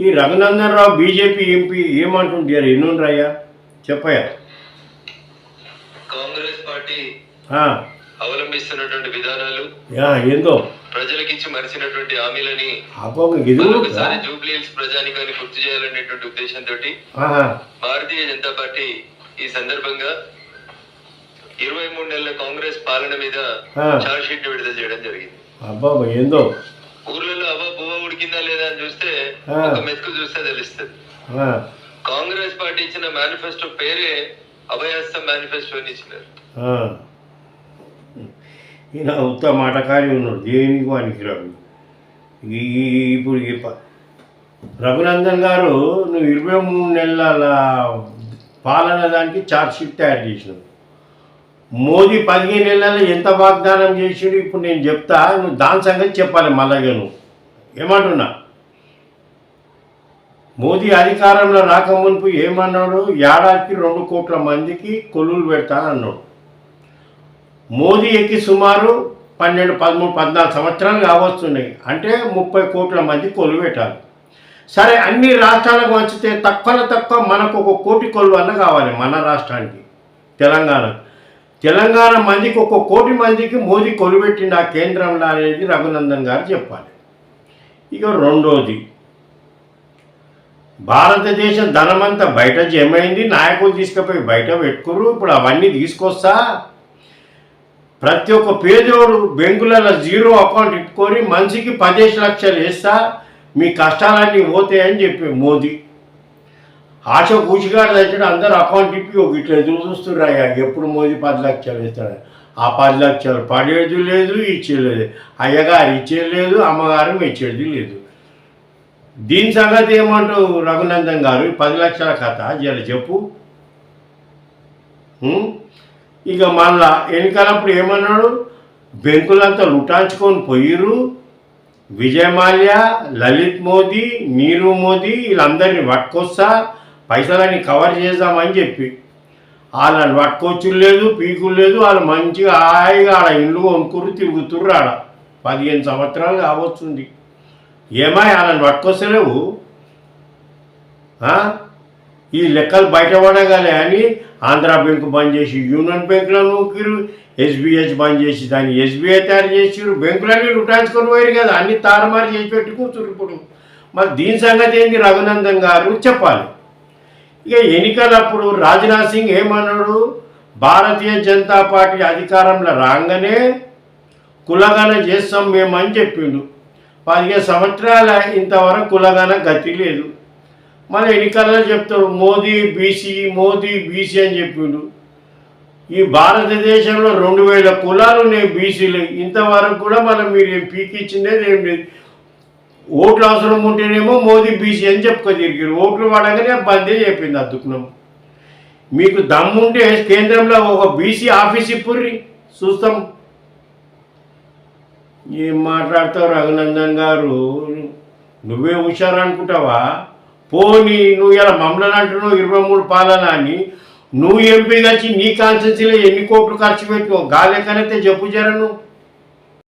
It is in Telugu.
ఈ రఘునందన్ రావు బీజేపీ ఎంపీ ఏమంటుంటారు ఎన్నుండ్రయ్యా? చెప్పయ్యా. కాంగ్రెస్ పార్టీ అవలంబిస్తున్నటువంటి విధానాలు ఏందో? ప్రజలకు ఇచ్చి మరిచినటువంటి హామీలని అబ్బోగ గిదులు మరొకసారి జూబ్లీ హిల్స్ ప్రజానికాన్ని గుర్తు చేయాలనేటువంటి ఉద్దేశంతో భారతీయ జనతా పార్టీ ఈ సందర్భంగా ఇరవై మూడు నెలల కాంగ్రెస్ పాలన మీద. చార్జ్ షీట్ విడుదల చేయడం జరిగింది. ఏందో? ఉడికిందా లేదా అని చూస్తే. ఒక మెతుకు చూస్తే తెలుస్తుంది. కాంగ్రెస్ పార్టీ ఇచ్చిన మేనిఫెస్టో పేరే అభయహస్తం మేనిఫెస్టో అని ఇచ్చినారు. ఈయన ఉత్త మాటకారి ఉన్నాడు దేనికి వానికి ఈ ఇప్పుడు రఘునందన్ గారు నువ్వు ఇరవై మూడు నెలల పాలన దానికి ఛార్జ్ షీట్ తయారు చేసినావు. మోదీ పదిహేను నెలల్లో ఎంత వాగ్దానం చేసాడు ఇప్పుడు నేను చెప్తా నువ్వు దాని సంగతి చెప్పాలి మళ్ళాగా నువ్వు ఏమంటున్నా? మోదీ అధికారంలో రాకమునుపు ఏమన్నాడు? ఏడాదికి రెండు కోట్ల మందికి కొలువులు పెడతానన్నాడు మోదీ ఎక్కి సుమారు పన్నెండు పదమూడు పద్నాలుగు సంవత్సరాలు కావస్తున్నాయి అంటే ముప్పై కోట్ల మంది కొలువు పెట్టాలి. సరే అన్ని రాష్ట్రాలకు వంచితే తక్కువ తక్కువ మనకు ఒక కోటి కొలువు అన్న కావాలి మన రాష్ట్రానికి తెలంగాణ తెలంగాణ మందికి ఒక కోటి మందికి మోదీ కొలువెట్టిండు ఆ కేంద్రంలో అనేది రఘునందన్ గారు చెప్పాలి. ఇక రెండోది భారతదేశం ధనమంతా బయట జమైంది నాయకులు తీసుకుపోయి బయట పెట్టుకురు ఇప్పుడు అవన్నీ తీసుకొస్తా. ప్రతి ఒక్క పేదోడు బ్యాంకులలో జీరో అకౌంట్ ఇట్టుకొని మనిషికి పదిహేను లక్షలు వేస్తా మీ కష్టాలన్నీ పోతాయని చెప్పి మోదీ. ఆశ కూచిగాడు దగ్గర అందరూ అకౌంట్ ఇప్పి ఒక ఇట్లా ఎదురు చూస్తున్నారు ఎప్పుడు మోదీ పది లక్షలు వేస్తాడు ఆ పది లక్షలు పడేది లేదు ఇచ్చేది అయ్యగారు ఇచ్చేది లేదు అమ్మగారు ఇచ్చేది లేదు. దీని సంగతి ఏమంటావు రఘునందన్ గారు? పది లక్షల కథ జర చెప్పు. ఇక మళ్ళా ఎన్నికలప్పుడు ఏమన్నాడు? బెంకులంతా లుటాంచుకొని పోయిరు విజయ్ మాల్యా లలిత్ మోదీ నీరు మోదీ వీళ్ళందరినీ పట్టుకొస్తా పైసలన్నీ కవర్ చేద్దామని చెప్పి. వాళ్ళని పట్టుకొచ్చులు లేదు పీకులు లేదు వాళ్ళు మంచిగా హాయిగా ఆడ ఇల్లు కొనుక్కురు తిరుగుతుర్రు ఆడ. పదిహేను సంవత్సరాలు కావచ్చుంది ఏమై వాళ్ళని పట్టుకొస్తలేవు? ఈ లెక్కలు బయటపడగానే అని ఆంధ్ర బ్యాంకు బంద్ చేసి యూనియన్ బ్యాంకులో నూకిరు ఎస్బీహెచ్ బంద్ చేసి దాన్ని ఎస్బీఐ తయారు చేసిరు బ్యాంకులన్నీ లుటాయించుకొని పోయారు కదా అన్ని తారుమారు చేసి పెట్టి ఇప్పుడు. మరి దీని సంగతి ఏంటి రఘునందన్ గారు? చెప్పాలి. ఇక ఎన్నికలప్పుడు రాజ్నాథ్ సింగ్ ఏమన్నాడు? భారతీయ జనతా పార్టీ అధికారంలో రాగానే కులగన చేస్తాం మేమని చెప్పిండు. పదిహేను సంవత్సరాల ఇంతవరకు కులగన గతి లేదు. మన ఎన్నికల్లో చెప్తారు మోదీ బీసీ మోదీ బీసీ అని చెప్పిండు. ఈ భారతదేశంలో రెండు వేల కులాలు ఉన్నాయి బీసీలు. ఇంతవరకు కూడా మనం మీరు ఏం పీకిచ్చిందేది ఏం లేదు. ఓట్లు అవసరం ఉంటేనేమో మోదీ బీసీ అని చెప్పుకో తిరిగారు ఓట్లు వాడగానే బందే చెప్పింది అద్దుకున్నాం మీకు దమ్ముంటే కేంద్రంలో ఒక బీసీ ఆఫీస్ ఇప్పుర్రి. చూస్తాం. ఏం మాట్లాడతావు రఘునందన్ గారు? నువ్వే హుషారు అనుకుంటావా పోనీ నువ్వు ఇలా మమ్మల్ని అంటున్నావు ఇరవై మూడు పాలన అని. నువ్వు ఎంపీ వచ్చి నీ కాన్స్టెన్సీలో ఎన్ని కోట్లు ఖర్చు పెట్టినావు? గాలెక్కనైతే చెప్పు జరను. నువ్వు